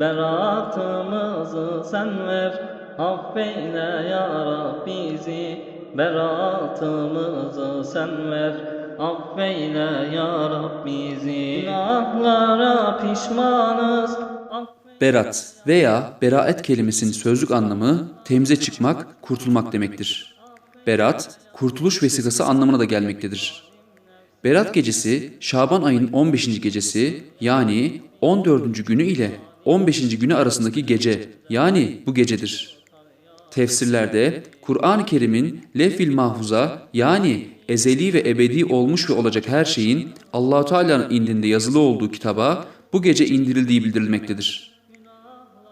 Beratımızı sen ver Affeyle ya Rab bizi Beratımızı sen ver Affeyle ya Rab bizi Günahlara pişmanız Berat veya beraet kelimesinin sözlük anlamı temize çıkmak, kurtulmak demektir. Berat, kurtuluş vesikası anlamına da gelmektedir. Berat gecesi Şaban ayının 15. gecesi yani 14. günü ile 15. günü arasındaki gece yani bu gecedir. Tefsirlerde Kur'an-ı Kerim'in lefil mahfuza yani ezeli ve ebedi olmuş ve olacak her şeyin Allahu Teala'nın indinde yazılı olduğu kitaba bu gece indirildiği bildirilmektedir.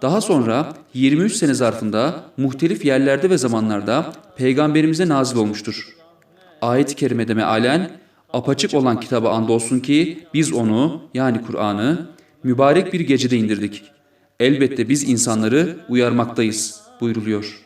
Daha sonra 23 sene zarfında muhtelif yerlerde ve zamanlarda peygamberimize nazil olmuştur. Ayet-i kerimede mealen apaçık olan kitaba andolsun ki biz onu yani Kur'an'ı mübarek bir gecede indirdik. Elbette biz insanları uyarmaktayız buyruluyor.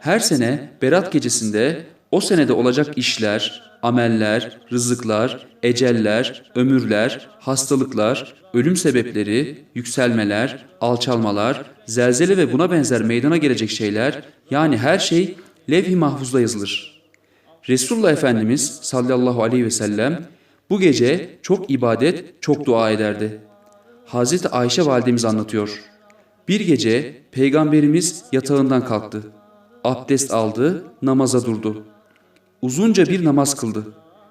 Her sene Berat gecesinde o senede olacak işler, ameller, rızıklar, eceller, ömürler, hastalıklar, ölüm sebepleri, yükselmeler, alçalmalar, zelzele ve buna benzer meydana gelecek şeyler yani her şey levh-i mahfuzda yazılır. Resulullah Efendimiz sallallahu aleyhi ve sellem bu gece çok ibadet, çok dua ederdi. Hazreti Ayşe validemiz anlatıyor. Bir gece peygamberimiz yatağından kalktı. Abdest aldı, namaza durdu. Uzunca bir namaz kıldı.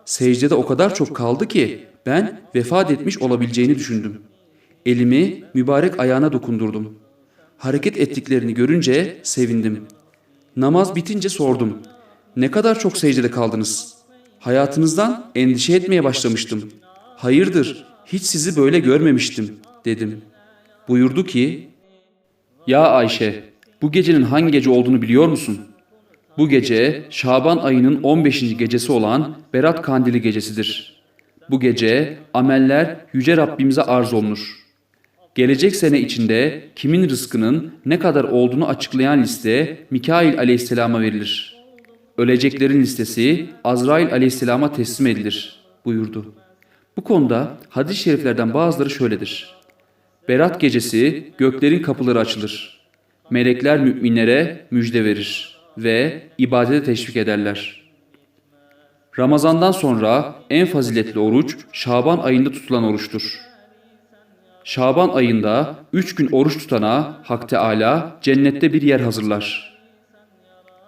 Secdede o kadar çok kaldı ki ben vefat etmiş olabileceğini düşündüm. Elimi mübarek ayağına dokundurdum. Hareket ettiklerini görünce sevindim. Namaz bitince sordum. Ne kadar çok secdede kaldınız? Hayatınızdan endişe etmeye başlamıştım. Hayırdır, hiç sizi böyle görmemiştim, dedim. Buyurdu ki, Ya Ayşe, bu gecenin hangi gece olduğunu biliyor musun? Bu gece Şaban ayının 15. gecesi olan Berat Kandili gecesidir. Bu gece ameller Yüce Rabbimize arz olunur. Gelecek sene içinde kimin rızkının ne kadar olduğunu açıklayan liste Mikail aleyhisselama verilir. Öleceklerin listesi Azrail aleyhisselama teslim edilir buyurdu. Bu konuda hadis-i şeriflerden bazıları şöyledir. Berat gecesi göklerin kapıları açılır. Melekler müminlere müjde verir ve ibadete teşvik ederler. Ramazandan sonra en faziletli oruç Şaban ayında tutulan oruçtur. Şaban ayında üç gün oruç tutana Hak Teala cennette bir yer hazırlar.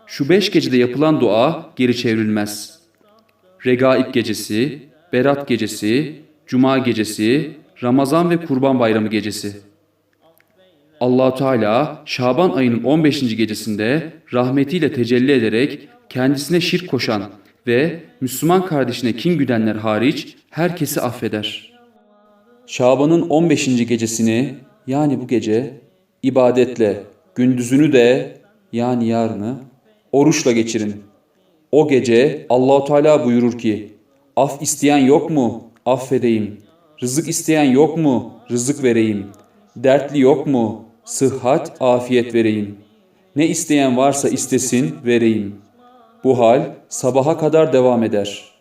Şu beş gecede yapılan dua geri çevrilmez. Regaib gecesi, Berat gecesi, Cuma gecesi, Ramazan ve Kurban Bayramı gecesi. allah Teala Şaban ayının 15. gecesinde rahmetiyle tecelli ederek kendisine şirk koşan ve Müslüman kardeşine kin güdenler hariç herkesi affeder. Şaban'ın 15. gecesini yani bu gece ibadetle, gündüzünü de yani yarını oruçla geçirin. O gece Allahu Teala buyurur ki: Af isteyen yok mu? Affedeyim. Rızık isteyen yok mu? Rızık vereyim. Dertli yok mu? Sıhhat, afiyet vereyim. Ne isteyen varsa istesin, vereyim. Bu hal sabaha kadar devam eder.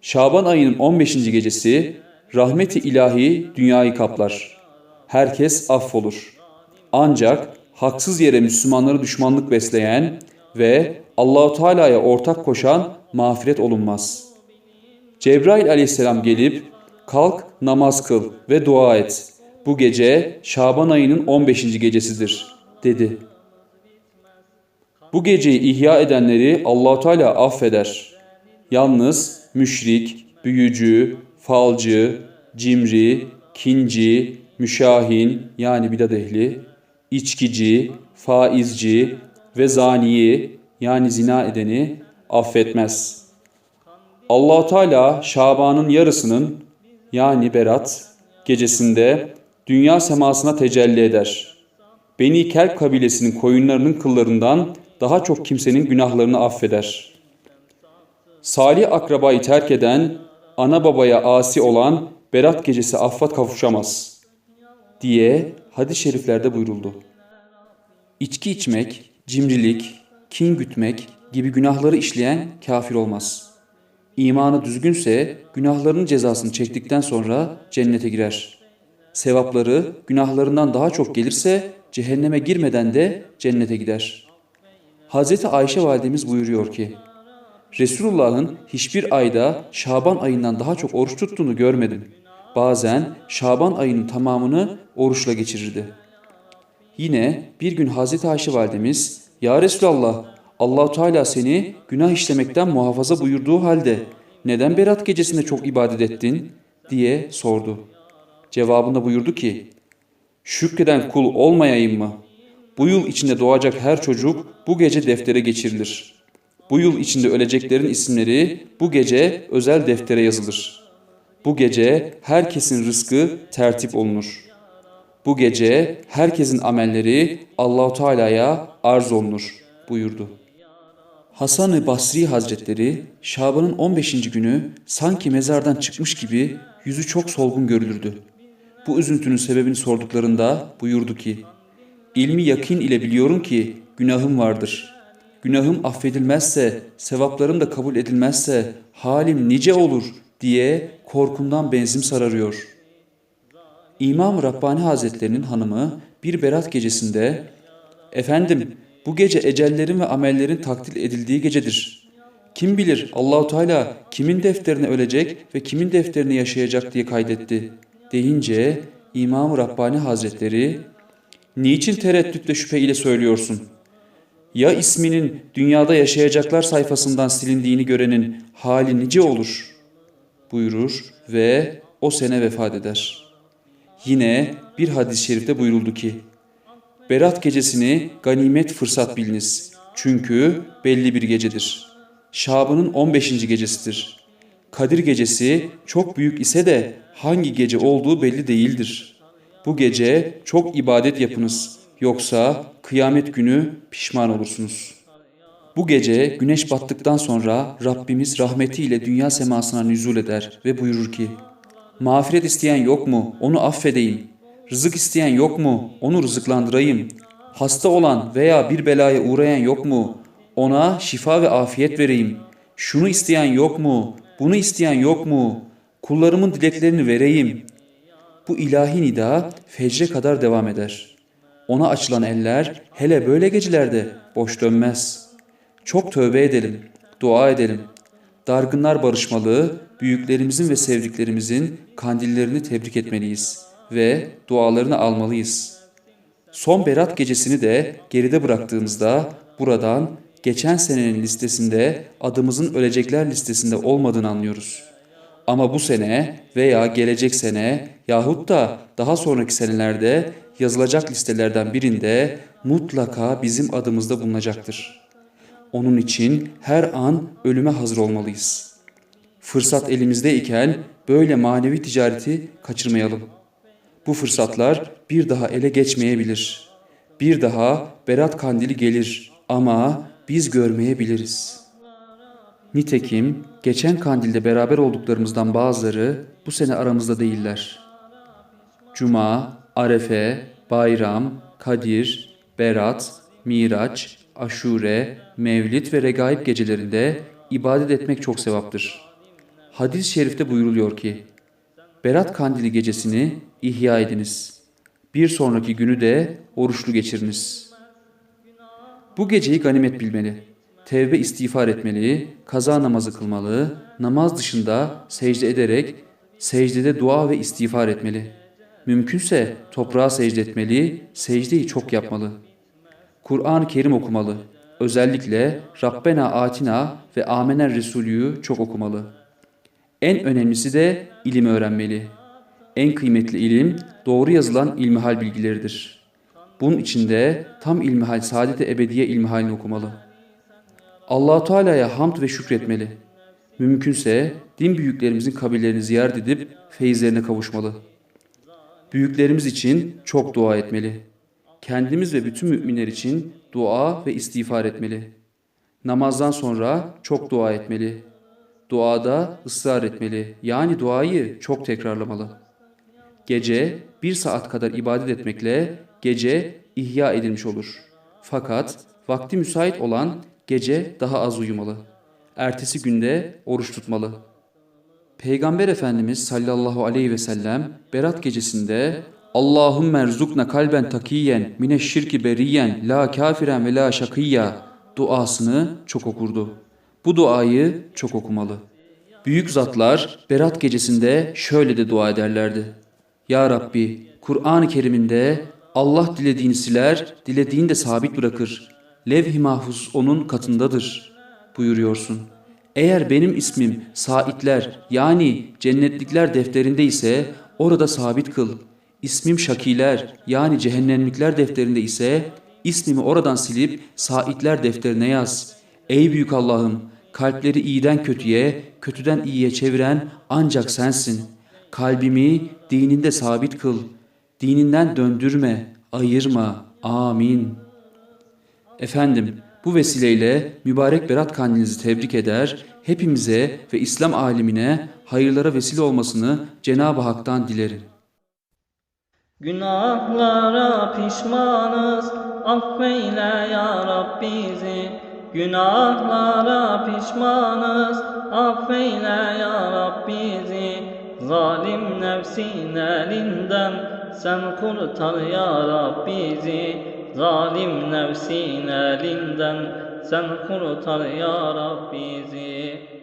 Şaban ayının 15. gecesi rahmeti ilahi dünyayı kaplar. Herkes affolur. Ancak haksız yere Müslümanları düşmanlık besleyen ve Allahu Teala'ya ortak koşan mağfiret olunmaz. Cebrail aleyhisselam gelip kalk namaz kıl ve dua et. Bu gece Şaban ayının 15. gecesidir dedi. Bu geceyi ihya edenleri Allahu Teala affeder. Yalnız müşrik, büyücü, falcı, cimri, kinci, müşahin yani bidat ehli, içkici, faizci ve zaniyi yani zina edeni affetmez. allah Teala Şaban'ın yarısının yani Berat gecesinde dünya semasına tecelli eder. Beni Kelp kabilesinin koyunlarının kıllarından daha çok kimsenin günahlarını affeder. Salih akrabayı terk eden, ana babaya asi olan Berat gecesi affat kavuşamaz diye hadis-i şeriflerde buyuruldu. İçki içmek, cimrilik, kin gütmek gibi günahları işleyen kafir olmaz. İmanı düzgünse günahlarının cezasını çektikten sonra cennete girer. Sevapları günahlarından daha çok gelirse cehenneme girmeden de cennete gider. Hazreti Ayşe validemiz buyuruyor ki, Resulullah'ın hiçbir ayda Şaban ayından daha çok oruç tuttuğunu görmedim. Bazen Şaban ayının tamamını oruçla geçirirdi. Yine bir gün Hazreti Ayşe validemiz, Ya Resulallah, allah Teala seni günah işlemekten muhafaza buyurduğu halde neden berat gecesinde çok ibadet ettin diye sordu. Cevabında buyurdu ki, Şükreden kul olmayayım mı? Bu yıl içinde doğacak her çocuk bu gece deftere geçirilir. Bu yıl içinde öleceklerin isimleri bu gece özel deftere yazılır. Bu gece herkesin rızkı tertip olunur. Bu gece herkesin amelleri Allahu Teala'ya arz olunur buyurdu. Hasan-ı Basri Hazretleri Şaban'ın 15. günü sanki mezardan çıkmış gibi yüzü çok solgun görülürdü. Bu üzüntünün sebebini sorduklarında buyurdu ki, İlmi yakin ile biliyorum ki günahım vardır. Günahım affedilmezse, sevaplarım da kabul edilmezse halim nice olur diye korkumdan benzim sararıyor. İmam Rabbani Hazretlerinin hanımı bir berat gecesinde Efendim bu gece ecellerin ve amellerin takdir edildiği gecedir. Kim bilir Allahu Teala kimin defterine ölecek ve kimin defterine yaşayacak diye kaydetti deyince İmam Rabbani Hazretleri Niçin tereddütle şüphe ile söylüyorsun? Ya isminin dünyada yaşayacaklar sayfasından silindiğini görenin hali nice olur? Buyurur ve o sene vefat eder. Yine bir hadis-i şerifte buyuruldu ki, Berat gecesini ganimet fırsat biliniz. Çünkü belli bir gecedir. Şaban'ın 15. gecesidir. Kadir gecesi çok büyük ise de hangi gece olduğu belli değildir. Bu gece çok ibadet yapınız. Yoksa kıyamet günü pişman olursunuz. Bu gece güneş battıktan sonra Rabbimiz rahmetiyle dünya semasına nüzul eder ve buyurur ki, Mağfiret isteyen yok mu? Onu affedeyim. Rızık isteyen yok mu? Onu rızıklandırayım. Hasta olan veya bir belaya uğrayan yok mu? Ona şifa ve afiyet vereyim. Şunu isteyen yok mu? Bunu isteyen yok mu? Kullarımın dileklerini vereyim. Bu ilahi nida fecre kadar devam eder. Ona açılan eller hele böyle gecelerde boş dönmez. Çok tövbe edelim, dua edelim. Dargınlar barışmalı, büyüklerimizin ve sevdiklerimizin kandillerini tebrik etmeliyiz ve dualarını almalıyız. Son berat gecesini de geride bıraktığımızda buradan geçen senenin listesinde adımızın ölecekler listesinde olmadığını anlıyoruz. Ama bu sene veya gelecek sene yahut da daha sonraki senelerde yazılacak listelerden birinde mutlaka bizim adımızda bulunacaktır. Onun için her an ölüme hazır olmalıyız. Fırsat elimizdeyken böyle manevi ticareti kaçırmayalım. Bu fırsatlar bir daha ele geçmeyebilir. Bir daha berat kandili gelir ama biz görmeyebiliriz. Nitekim geçen kandilde beraber olduklarımızdan bazıları bu sene aramızda değiller. Cuma, Arefe, Bayram, Kadir, Berat, Miraç, Aşure, Mevlid ve Regaib gecelerinde ibadet etmek çok sevaptır. Hadis-i şerifte buyuruluyor ki, Berat kandili gecesini ihya ediniz. Bir sonraki günü de oruçlu geçiriniz. Bu geceyi ganimet bilmeli. Tevbe istiğfar etmeli, kaza namazı kılmalı, namaz dışında secde ederek secdede dua ve istiğfar etmeli. Mümkünse toprağa secde etmeli, secdeyi çok yapmalı. Kur'an-ı Kerim okumalı. Özellikle Rabbena Atina ve Amener Resulü'yü çok okumalı. En önemlisi de ilim öğrenmeli. En kıymetli ilim doğru yazılan ilmihal bilgileridir. Bunun içinde tam ilmihal saadet-i ebediye ilmihalini okumalı. allah Teala'ya hamd ve şükretmeli. Mümkünse din büyüklerimizin kabirlerini ziyaret edip feyizlerine kavuşmalı. Büyüklerimiz için çok dua etmeli. Kendimiz ve bütün müminler için dua ve istiğfar etmeli. Namazdan sonra çok dua etmeli. Duada ısrar etmeli. Yani duayı çok tekrarlamalı. Gece bir saat kadar ibadet etmekle gece ihya edilmiş olur. Fakat vakti müsait olan gece daha az uyumalı. Ertesi günde oruç tutmalı. Peygamber Efendimiz sallallahu aleyhi ve sellem Berat gecesinde Allahümme erzukna kalben takiyen mineşşirki beriyen la kafiren ve la şakiyya duasını çok okurdu. Bu duayı çok okumalı. Büyük zatlar Berat gecesinde şöyle de dua ederlerdi. Ya Rabbi, Kur'an-ı Kerim'inde Allah dilediğini siler, dilediğini de sabit bırakır. Levh-i mahfuz onun katındadır buyuruyorsun. Eğer benim ismim saitler yani cennetlikler defterinde ise orada sabit kıl. İsmim şakiler yani cehennemlikler defterinde ise ismimi oradan silip saitler defterine yaz. Ey büyük Allah'ım kalpleri iyiden kötüye, kötüden iyiye çeviren ancak sensin. Kalbimi dininde sabit kıl. Dininden döndürme, ayırma. Amin. Efendim, bu vesileyle mübarek Berat Kandilinizi tebrik eder, hepimize ve İslam alimine hayırlara vesile olmasını Cenab-ı Hak'tan dilerim. Günahlara pişmanız, affeyle ya Rab bizi. Günahlara pişmanız, affeyle ya Rab bizi. Zalim nefsin elinden sen kurtar ya Rab bizi. Zalim nefsin elinden sen kurtar ya Rab bizi.